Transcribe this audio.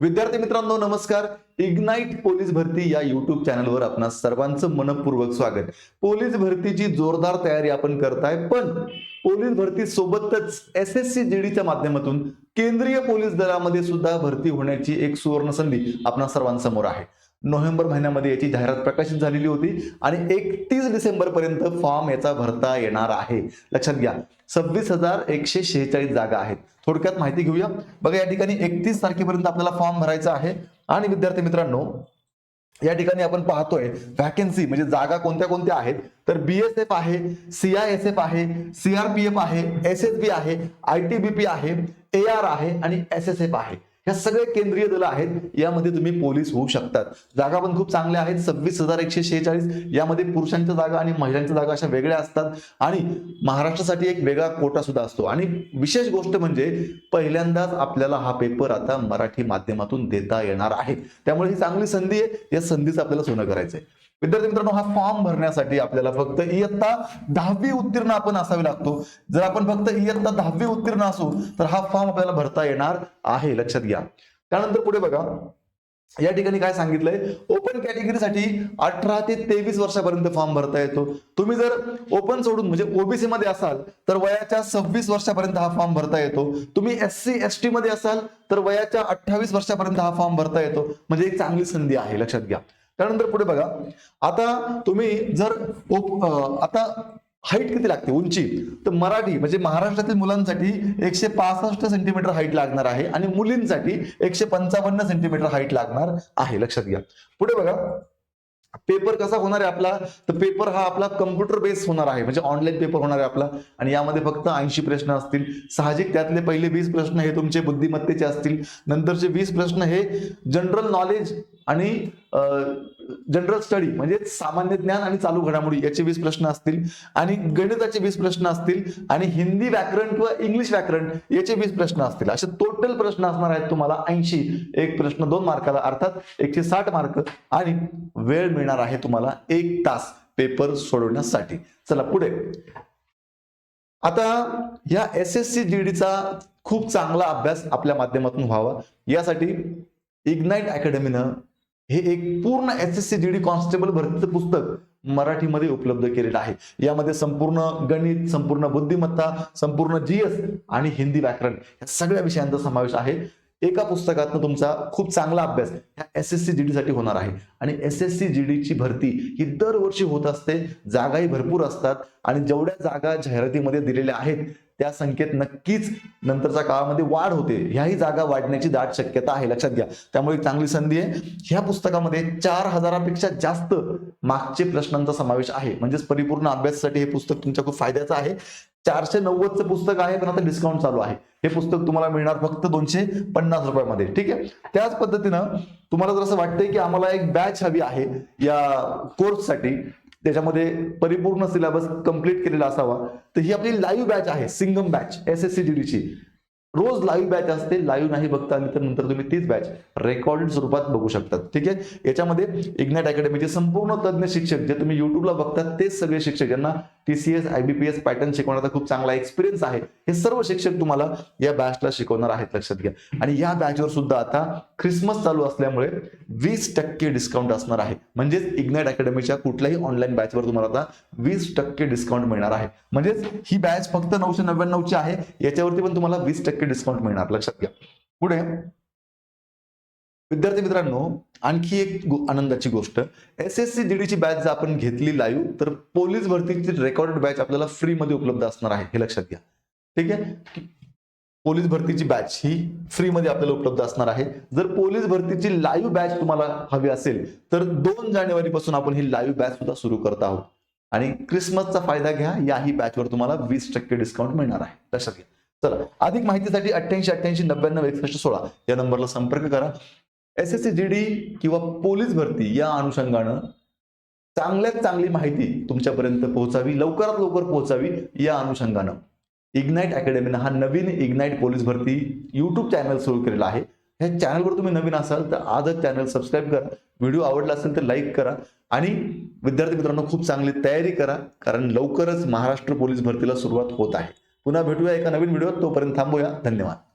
विद्यार्थी मित्रांनो नमस्कार. इग्नाइट पोलीस भरती या युट्यूब चॅनलवर आपणा सर्वांचं मनपूर्वक स्वागत. पोलीस भरतीची जोरदार तयारी आपण करताय पण पोलीस भरती सोबतच एस एस सी जीडीच्या माध्यमातून केंद्रीय पोलीस दलामध्ये सुद्धा भरती होण्याची एक सुवर्ण संधी आपणा सर्वांसमोर आहे. नोव्हेंबर महिन्यामध्ये याची जाहिरात प्रकाशित झालेली होती आणि एकतीस डिसेंबर पर्यंत फॉर्म याचा भरता येणार आहे. लक्षात घ्या सव्वीस हजार एकशे शेहेचाळीस जागा आहेत. थोडक्यात माहिती घेऊया. बघा या ठिकाणी एकतीस तारखेपर्यंत आपल्याला फॉर्म भरायचा आहे. आणि विद्यार्थी मित्रांनो या ठिकाणी आपण पाहतोय व्हॅकन्सी म्हणजे जागा कोणत्या कोणत्या आहेत. तर बीएसएफ आहे सीआयएसएफ आहे सीआरपीएफ आहे एस एस बी आहे आय टी बी पी आहे ए आर आहे आणि एस एस एफ आहे. ह्या सगळे केंद्रीय दल आहेत यामध्ये तुम्ही पोलीस होऊ शकतात. जागा पण खूप चांगल्या आहेत सव्वीस हजार एकशे शेहेचाळीस यामध्ये पुरुषांच्या जागा आणि महिलांच्या जागा अशा वेगळ्या असतात. आणि महाराष्ट्रासाठी एक वेगळा कोटा सुद्धा असतो. आणि विशेष गोष्ट म्हणजे पहिल्यांदाच आपल्याला हा पेपर आता मराठी माध्यमातून देता येणार आहे. त्यामुळे ही चांगली संधी आहे. या संधीचं आपल्याला सोनं करायचं आहे विद्यार्थी मित्रांनो हा फॉर्म भरण्यासाठी आपल्याला फक्त इयत्ता दहावी उत्तीर्ण आपण असावी लागतो. जर आपण फक्त इयत्ता दहावी उत्तीर्ण असू तर हा फॉर्म आपल्याला भरता येणार आहे. लक्षात घ्या. त्यानंतर पुढे बघा. या ठिकाणी काय सांगितलंय? ओपन कॅटेगरीसाठी अठरा ते तेवीस वर्षापर्यंत फॉर्म भरता येतो. तुम्ही जर ओपन सोडून म्हणजे ओबीसी मध्ये असाल तर वयाच्या सव्वीस वर्षापर्यंत हा फॉर्म भरता येतो. तुम्ही एस सी एस टी मध्ये असाल तर वयाच्या अठ्ठावीस वर्षापर्यंत हा फॉर्म भरता येतो. म्हणजे एक चांगली संधी आहे. लक्षात घ्या. त्यानंतर पुढे बघा. आता तुम्ही जर ओप- आता हाईट किती लागते? उंची. तर मराठी म्हणजे महाराष्ट्रातील मुलांसाठी एकशे पासष्ट सेंटीमीटर हाईट लागणार आहे आणि मुलींसाठी एकशे पंचावन्न सेंटीमीटर हाईट लागणार आहे. लक्षात घ्या. पुढे बघा. पेपर कसा होणार आहे आपला? तर पेपर हा आपला कम्प्युटर बेस होणार आहे. म्हणजे ऑनलाईन पेपर होणार आहे आपला. आणि यामध्ये फक्त ऐंशी प्रश्न असतील. साहजिक त्यातले पहिले वीस प्रश्न हे तुमचे बुद्धिमत्तेचे असतील. नंतरचे वीस प्रश्न हे जनरल नॉलेज आणि जनरल स्टडी म्हणजे सामान्य ज्ञान आणि चालू घडामोडी याचे वीस प्रश्न असतील आणि गणिताचे वीस प्रश्न असतील आणि हिंदी व्याकरण किंवा इंग्लिश व्याकरण याचे वीस प्रश्न असतील. असे टोटल प्रश्न असणार आहेत तुम्हाला ऐंशी. एक प्रश्न दोन मार्काला अर्थात एकशे साठ मार्क आणि वेळ मिळणार आहे तुम्हाला एक तास पेपर सोडवण्यासाठी. चला पुढे. आता या एस एस सी जी डीचा खूप चांगला अभ्यास आपल्या माध्यमातून व्हावा. यासाठी इग्नाइट अकॅडमीनं हे एक पूर्ण S S C G D constable भरतीचं पुस्तक मराठीमध्ये उपलब्ध केलेलं आहे. यामध्ये संपूर्ण गणित संपूर्ण बुद्धिमत्ता संपूर्ण जीएस आणि हिंदी व्याकरण या सगळ्या विषयांचा समावेश आहे. एका पुस्तकातनं तुमचा खूप चांगला अभ्यास ह्या एस एस सी जी साठी होणार आहे. आणि एस एस सी जी डीची भरती ही दरवर्षी होत असते. जागाही भरपूर असतात. आणि जेवढ्या जागा जाहिरातीमध्ये दिलेल्या आहेत त्या संख्येत नक्कीच नंतरच्या काळामध्ये वाढ होते. ह्याही जागा वाढण्याची दाट शक्यता आहे. लक्षात घ्या. त्यामुळे एक चांगली संधी आहे. ह्या पुस्तकामध्ये चार हजारापेक्षा जास्त मागचे प्रश्नांचा समावेश आहे. म्हणजेच परिपूर्ण अभ्यासासाठी हे पुस्तक तुमच्या खूप फायद्याचं आहे. चारशे नव्वदचं पुस्तक आहे पण आता डिस्काउंट चालू आहे. हे पुस्तक तुम्हाला मिळणार फक्त दोनशे पन्नास रुपयामध्ये. ठीक आहे? त्याच पद्धतीनं तुम्हाला जर असं वाटतंय की आम्हाला एक बॅच हवी आहे या कोर्ससाठी त्याच्यामध्ये परिपूर्ण सिलेबस कंप्लीट केलेला असावा. तर ही आपली लाईव्ह बॅच आहे Singham batch S S C ची. रोज लाईव्ह बॅच असते लाईव्ह नाही बघता आली तर नंतर तुम्ही तीच बॅच रेकॉर्डेड स्वरूपात बघू शकतात. ठीक आहे? याच्यामध्ये इग्नॅट अकॅडमीचे संपूर्ण तज्ज्ञ शिक्षक जे तुम्ही युट्यूबला बघतात तेच सगळे शिक्षक ज्यांना टीसीएस आयबीपीएस पॅटर्न शिकवण्याचा खूप चांगला एक्सपिरियन्स आहे. हे सर्व शिक्षक तुम्हाला या बॅचला शिकवणार आहेत लक्षात घ्या. आणि या बॅचवर सुद्धा आता ख्रिसमस चालू असल्यामुळे वीस टक्के डिस्काउंट असणार आहे. म्हणजेच इग्नाइट अकॅडमीच्या कुठल्याही ऑनलाईन बॅचवर तुम्हाला आता वीस टक्के डिस्काउंट मिळणार आहे. म्हणजेच ही बॅच फक्त नऊशे नव्याण्णवची आहे. याच्यावरती पण तुम्हाला वीस टक्के डिस्काउंट मिळणार लक्षात घ्या. पुढे विद्यार्थी मित्रांनो आणखी एक आनंदाची गोष्ट. एस एस सी डीडीची बॅच जर आपण घेतली लाईव्ह तर पोलीस भरतीची रेकॉर्डेड बॅच आपल्याला फ्रीमध्ये उपलब्ध असणार आहे हे लक्षात घ्या. ठीक आहे? पोलीस भरतीची बॅच ही फ्रीमध्ये आपल्याला उपलब्ध असणार आहे. जर पोलीस भरतीची लाईव्ह बॅच तुम्हाला हवी असेल तर दोन जानेवारी पासून आपण ही लाईव्ह बॅच सुद्धा सुरू करत आहोत. आणि क्रिसमसचा फायदा घ्या याही बॅचवर तुम्हाला वीस टक्के डिस्काउंट मिळणार आहे. लक्षात घ्या. चला अधिक माहितीसाठी अठ्ठ्याऐंशी अठ्ठ्याऐंशी नव्याण्णव एकसष्ट सोळा या नंबरला संपर्क करा. S S C G D किंवा पोलीस भरती या अनुषंगानं चांगल्यात चांगली माहिती तुमच्यापर्यंत पोहोचावी लवकरात लवकर पोहोचावी या अनुषंगानं. इग्नाईट अकॅडमीनं हा नवीन इग्नाईट पोलीस भरती यूट्यूब चॅनल सुरू केलेला आहे. ह्या चॅनलवर तुम्ही नवीन असाल तर आजच चॅनल सबस्क्राईब करा. व्हिडिओ आवडला असेल तर लाईक करा. आणि विद्यार्थी मित्रांनो खूप चांगली तयारी करा कारण लवकरच महाराष्ट्र पोलीस भरतीला सुरुवात होत आहे. पुन्हा भेटूया एका नवीन व्हिडिओत तोपर्यंत थांबूया. धन्यवाद.